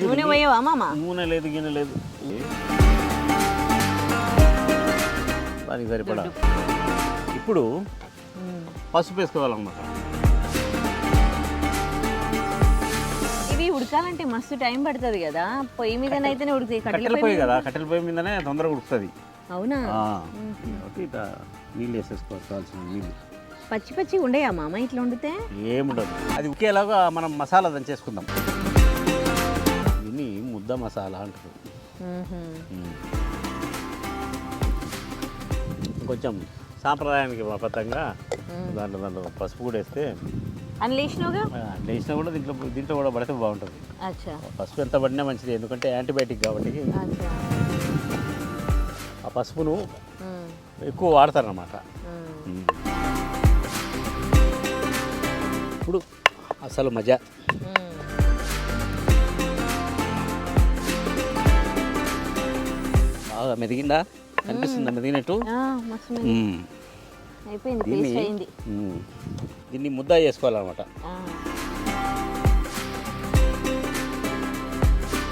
నూనె పోయావా మామ? నూనె లేదు గిన్నె లేదు. దానికి సరిపడా? ఇప్పుడు పసుపు వేసుకోవాలన్నమాట. ఇవి ఉడకాలంటే మస్తు టైం పడుతుంది కదా. పొయ్యి మీదనైతేనే ఉడుకుతాయి కట్టెల పొయ్యి కదా కట్టెల పొయ్యి మీదనే తొందరగా ఉడుకుతుంది. అవునా? నీళ్ళు వేసేసుకోవాల్సిన నీళ్ళు. పచ్చి పచ్చి ఉండయా మామ ఇట్లా వండితే? ఏముండదు. అది ఉకేలాగా మనం మసాలా దంచేసుకుందాం ముద్ద మసాలా అంటారు. కొంచెం సాంప్రదాయానికి బద్ధంగా దాంట్లో దాంట్లో పసుపు కూడా వేస్తే వేసినా కూడా దీంట్లో దీంట్లో కూడా పడితే బాగుంటుంది. పసుపు ఎంత పడినా మంచిది ఎందుకంటే యాంటీబయాటిక్ కాబట్టి ఆ పసుపును ఎక్కువ వాడతారనమాట. ఇప్పుడు అసలు మజా. బాగా మెదిగిందా? కనిపిస్తుందా మెదిగినట్టు? దీన్ని. దీన్ని ముద్ద చేసుకోవాలన్నమాట.